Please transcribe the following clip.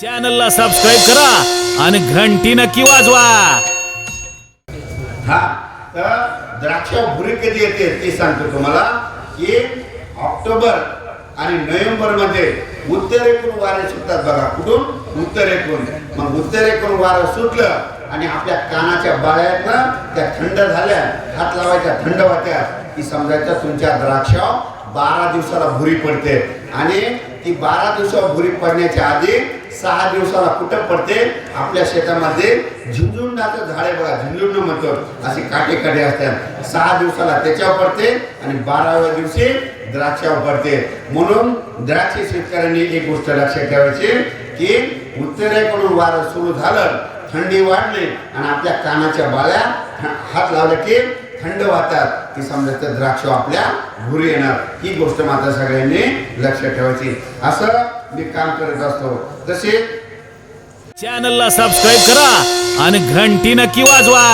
चॅनलला सबस्क्राईब करा आणि घंटी नक्की वाजवा. हा तर द्राक्ष भुरी कधी येते ते सांगतो तुम्हाला. की ऑक्टोबर आणि नोव्हेंबरमध्ये उत्तरेकडून वारे सुटतात बघा. कुठून? उत्तरेकडून. मग उत्तरेकडून वारं सुटलं आणि आपल्या कानाच्या बाळ्यातनं त्या थंड झाल्या. हात लावायच्या थंड वाट्या. की समजायचं तुमच्या द्राक्ष बारा दिवसाला भुरी पडते. आणि ती बारा दिवसावर भुरी पडण्याच्या आधी सहा दिवसाला कुठं पडते? आपल्या शेतामध्ये झुंझुंडाचं झाड आहे बघा झुंझुंड म्हणतो. अशी काटे काटे असतात. सहा दिवसाला त्याच्यावर पडते आणि बाराव्या दिवशी द्राक्षावर पडते. म्हणून द्राक्ष शेतकऱ्यांनी एक गोष्ट लक्षात ठेवायची की उत्तरेकडून वारं सुरू झालं थंडी वाढली आणि आपल्या कानाच्या बाळ्या हात लावले की थंड वाहतात. की तर द्राक्ष आपल्या घुरी येणार. ही गोष्ट मात्र सगळ्यांनी लक्षात ठेवायची. असं मी काम करत असतो. जसे चॅनलला सबस्क्राईब करा आणि घंटी नक्की वाजवा.